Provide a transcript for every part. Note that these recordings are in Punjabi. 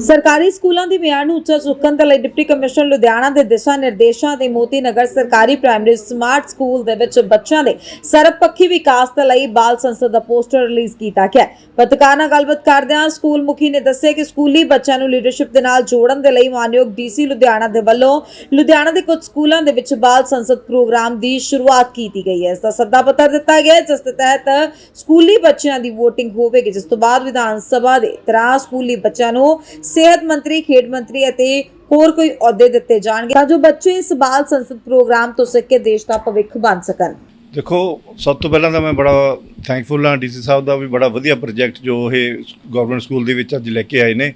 ਸਰਕਾਰੀ ਸਕੂਲਾਂ ਦੀ ਮਿਆਰ ਨੂੰ ਉੱਚਾ ਚੁੱਕਣ ਦੇ ਲਈ ਡਿਪਟੀ ਕਮਿਸ਼ਨਰ ਲੁਧਿਆਣਾ ਦੇ ਦਿਸ਼ਾ ਨਿਰਦੇਸ਼ਾਂ ਦੇ ਮੋਤੀ ਨਗਰ ਸਰਕਾਰੀ ਪ੍ਰਾਇਮਰੀ ਸਮਾਰਟ ਸਕੂਲ ਦੇ ਵਿੱਚ ਬੱਚਿਆਂ ਦੇ ਸਰਬਪੱਖੀ ਵਿਕਾਸ ਦੇ ਲਈ ਬਾਲ ਸੰਸਦ ਦਾ ਪੋਸਟਰ ਰਿਲੀਜ਼ ਕੀਤਾ ਗਿਆ ਹੈ। ਨਾਲ ਗੱਲਬਾਤ ਕਰਦਿਆਂ ਸਕੂਲ ਮੁਖੀ ਨੇ ਦੱਸਿਆ ਕਿ ਸਕੂਲੀ ਬੱਚਿਆਂ ਨੂੰ ਲੀਡਰਸ਼ਿਪ ਦੇ ਨਾਲ ਜੋੜਨ ਦੇ ਲਈ ਮਾਨਯੋਗ ਡੀਸੀ ਲੁਧਿਆਣਾ ਦੇ ਵੱਲੋਂ ਲੁਧਿਆਣਾ ਦੇ ਕੁਝ ਸਕੂਲਾਂ ਦੇ ਵਿੱਚ ਬਾਲ ਸੰਸਦ ਪ੍ਰੋਗਰਾਮ ਦੀ ਸ਼ੁਰੂਆਤ ਕੀਤੀ ਗਈ ਹੈ ਇਸ ਦਾ ਸੱਦਾ ਪੱਤਰ ਦਿੱਤਾ ਗਿਆ ਜਿਸ ਦੇ ਤਹਿਤ ਸਕੂਲੀ ਬੱਚਿਆਂ ਦੀ VOTING ਹੋਵੇਗੀ, ਜਿਸ ਤੋਂ ਬਾਅਦ ਵਿਧਾਨ ਸਭਾ ਦੇ ਤਰ੍ਹਾਂ ਸਕੂਲੀ ਬੱਚਿਆਂ ਨੂੰ ਸਿਹਤ ਮੰਤਰੀ, ਖੇਡ ਮੰਤਰੀ ਅਤੇ ਹੋਰ ਕੋਈ ਅਹੁਦੇ ਦਿੱਤੇ ਜਾਣਗੇ ਤਾਂ ਜੋ ਬੱਚੇ ਇਸ ਬਾਲ ਸੰਸਦ ਪ੍ਰੋਗਰਾਮ ਤੋਂ ਸਿੱਖ ਕੇ ਦੇਸ਼ ਦਾ ਭਵਿੱਖ ਬਣ ਸਕਣ। ਦੇਖੋ, ਸਭ ਤੋਂ ਪਹਿਲਾਂ ਤਾਂ ਮੈਂ ਬੜਾ ਥੈਂਕਫੁਲ ਹਾਂ ਡੀਸੀ ਸਾਹਿਬ ਦਾ ਵੀ ਬੜਾ ਵਧੀਆ ਪ੍ਰੋਜੈਕਟ ਜੋ ਇਹ ਗਵਰਨਮੈਂਟ ਸਕੂਲ ਦੇ ਵਿੱਚ ਅੱਜ ਲੈ ਕੇ ਆਏ ਨੇ।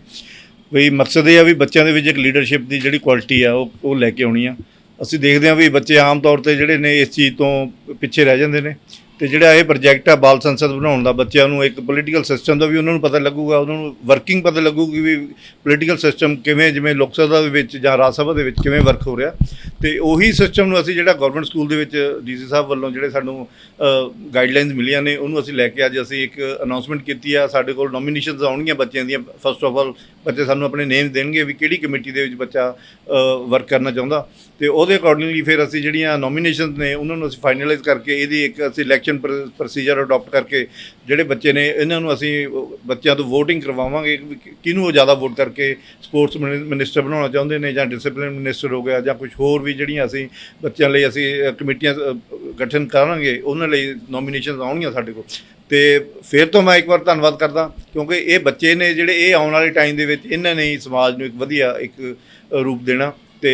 ਵੀ ਮਕਸਦ ਇਹ ਆ ਵੀ ਬੱਚਿਆਂ ਦੇ ਵਿੱਚ ਇੱਕ ਲੀਡਰਸ਼ਿਪ ਦੀ ਜਿਹੜੀ ਕੁਆਲਿਟੀ ਆ, ਉਹ ਉਹ ਲੈ ਕੇ ਆਉਣੀ ਆ। ਅਸੀਂ ਦੇਖਦੇ ਹਾਂ ਵੀ ਬੱਚੇ ਆਮ ਤੌਰ ਤੇ ਜਿਹੜੇ ਨੇ ਇਸ ਚੀਜ਼ ਤੋਂ ਪਿੱਛੇ ਰਹਿ ਜਾਂਦੇ ਨੇ। ਤੇ ਜਿਹੜਾ ਇਹ ਪ੍ਰੋਜੈਕਟ ਆ ਬਾਲ ਸੰਸਦ ਬਣਾਉਣ ਦਾ, ਬੱਚਿਆਂ ਨੂੰ ਇੱਕ ਪੋਲੀਟੀਕਲ ਸਿਸਟਮ ਦਾ ਵੀ ਉਹਨਾਂ ਨੂੰ ਪਤਾ ਲੱਗੂਗਾ, ਉਹਨਾਂ ਨੂੰ ਵਰਕਿੰਗ ਪਤਾ ਲੱਗੂਗੀ ਵੀ ਪੋਲੀਟੀਕਲ ਸਿਸਟਮ ਕਿਵੇਂ, ਜਿਵੇਂ ਲੋਕ ਸਭਾ ਦੇ ਵਿੱਚ ਜਾਂ ਰਾਜ ਸਭਾ ਦੇ ਵਿੱਚ ਕਿਵੇਂ ਵਰਕ ਹੋ ਰਿਹਾ। ਤੇ ਉਹੀ ਸਿਸਟਮ ਨੂੰ ਅਸੀਂ ਜਿਹੜਾ ਗਵਰਨਮੈਂਟ ਸਕੂਲ ਦੇ ਵਿੱਚ ਡੀਸੀ ਸਾਹਿਬ ਵੱਲੋਂ ਜਿਹੜੇ ਸਾਨੂੰ ਗਾਈਡਲਾਈਨਸ ਮਿਲੀਆਂ ਨੇ, ਉਹਨੂੰ ਅਸੀਂ ਲੈ ਕੇ ਅੱਜ ਅਸੀਂ ਇੱਕ ਅਨਾਉਂਸਮੈਂਟ ਕੀਤੀ ਆ। ਸਾਡੇ ਕੋਲ ਨੋਮੀਨੇਸ਼ਨਸ ਆਉਣਗੀਆਂ ਬੱਚਿਆਂ ਦੀਆਂ। ਫਸਟ ਆਫ ਆਲ ਬੱਚੇ ਸਾਨੂੰ ਆਪਣੇ ਨੇਮ ਦੇਣਗੇ ਵੀ ਕਿਹੜੀ ਕਮੇਟੀ ਦੇ ਵਿੱਚ ਬੱਚਾ ਵਰਕ ਕਰਨਾ ਚਾਹੁੰਦਾ। ਤੇ ਉਹਦੇ ਅਕੋਰਡਿੰਗਲੀ ਫਿਰ ਅਸੀਂ ਜਿਹੜੀਆਂ ਨੋਮੀਨੇਸ਼ਨਸ ਨੇ, ਉਹਨਾਂ ਨੂੰ ਅਸੀਂ ਫਾਈਨਲਾਈਜ਼ ਕਰਕੇ ਇਹਦੀ ਇੱਕ ਅਸੀਂ ਇਲੈਕਸ਼ਨ ਪ੍ਰੋਸੀਜਰ ਅਡਾਪਟ ਕਰਕੇ ਜਿਹੜੇ ਬੱਚੇ ਨੇ, ਇਹਨਾਂ ਨੂੰ ਅਸੀਂ ਬੱਚਿਆਂ ਤੋਂ VOTING ਕਰਵਾਵਾਂਗੇ ਵੀ ਕਿਹਨੂੰ ਉਹ ਜ਼ਿਆਦਾ ਵੋਟ ਕਰਕੇ ਸਪੋਰਟਸ ਮਿਨਿਸਟਰ ਬਣਾਉਣਾ ਚਾਹੁੰਦੇ ਨੇ ਜਾਂ ਡਿਸਪਲਿਨ ਮਿਨਿਸਟਰ ਹੋ ਗਿਆ ਜਾਂ ਕੁਝ ਹੋਰ ਵੀ ਜਿਹੜੀਆਂ ਅਸੀਂ ਬੱਚਿਆਂ ਲਈ ਅਸੀਂ ਕਮੇਟੀਆਂ ਗਠਨ ਕਰਾਂਗੇ, ਉਹਨਾਂ ਲਈ ਨੋਮੀਨੇਸ਼ਨਸ ਆਉਣਗੀਆਂ ਸਾਡੇ ਕੋਲ। ਤੇ ਫਿਰ ਤੋਂ ਮੈਂ ਇੱਕ ਵਾਰ ਧੰਨਵਾਦ ਕਰਦਾ, ਕਿਉਂਕਿ ਇਹ ਬੱਚੇ ਨੇ ਜਿਹੜੇ ਇਹ ਆਉਣ ਵਾਲੇ ਟਾਈਮ ਦੇ ਵਿੱਚ ਇਹਨਾਂ ਨੇ ਸਮਾਜ ਨੂੰ ਇੱਕ ਵਧੀਆ ਇੱਕ ਰੂਪ ਦੇਣਾ ਤੇ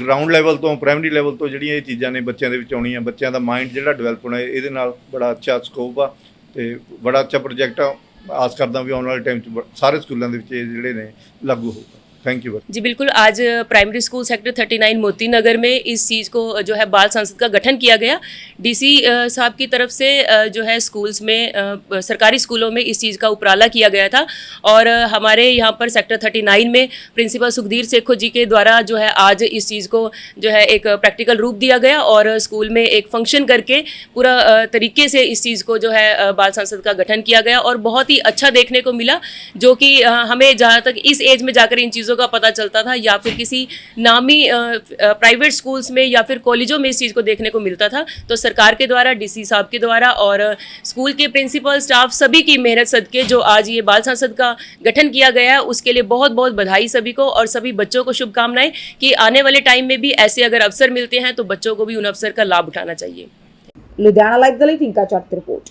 ਗਰਾਊਂਡ ਲੈਵਲ ਤੋਂ ਪ੍ਰਾਇਮਰੀ ਲੈਵਲ ਤੋਂ ਜਿਹੜੀਆਂ ਇਹ ਚੀਜ਼ਾਂ ਨੇ ਬੱਚਿਆਂ ਦੇ ਵਿੱਚ ਆਉਣੀਆਂ, ਬੱਚਿਆਂ ਦਾ ਮਾਈਂਡ ਜਿਹੜਾ ਡਿਵੈਲਪ ਹੋਣਾ, ਇਹਦੇ ਨਾਲ ਬੜਾ ਅੱਛਾ ਸਕੋਪ ਆ ਤੇ ਬੜਾ ਅੱਛਾ ਪ੍ਰੋਜੈਕਟ ਆ। ਆਸ ਕਰਦਾ ਵੀ ਆਉਣ ਵਾਲੇ ਟਾਈਮ 'ਚ ਬ- ਸਾਰੇ ਸਕੂਲਾਂ ਦੇ ਵਿੱਚ ਇਹ ਜਿਹੜੇ ਨੇ, ਲਾਗੂ ਹੋਊਗਾ। थैंक यू जी, बिल्कुल। आज primary school sector 39 Moti Nagar में इस चीज़ को जो है, बाल संसद का गठन किया गया। डीसी साहब की तरफ़ से जो है स्कूल्स में सरकारी स्कूलों में इस चीज़ का उपराला किया गया था। और हमारे यहाँ पर सेक्टर 39 में प्रिंसिपल सुखधीर सेखो जी के द्वारा जो है, आज इस चीज़ को, जो है, एक प्रैक्टिकल रूप दिया गया और स्कूल में एक फ़ंक्शन करके पूरा तरीके से इस चीज़ को, जो है बाल संसद का गठन किया गया। और बहुत ही अच्छा देखने को मिला, जो कि हमें जहाँ तक इस एज में जाकर इन चीज़ों चीज़ों का पता चलता था या फिर किसी नामी प्राइवेट स्कूल्स में या फिर कॉलेजों में इस चीज़ को देखने को मिलता था। तो सरकार के द्वारा डीसी साहब के द्वारा और स्कूल के प्रिंसिपल स्टाफ सभी की मेहनत सदके जो आज ये बाल सांसद का गठन किया गया है, उसके लिए बहुत बहुत बधाई सभी को और सभी बच्चों को शुभकामनाएँ कि आने वाले टाइम में भी ऐसे अगर अवसर मिलते हैं तो बच्चों को भी उन अवसर का लाभ उठाना चाहिए। लुधियाना लाइव द लाइव इनका रिपोर्ट।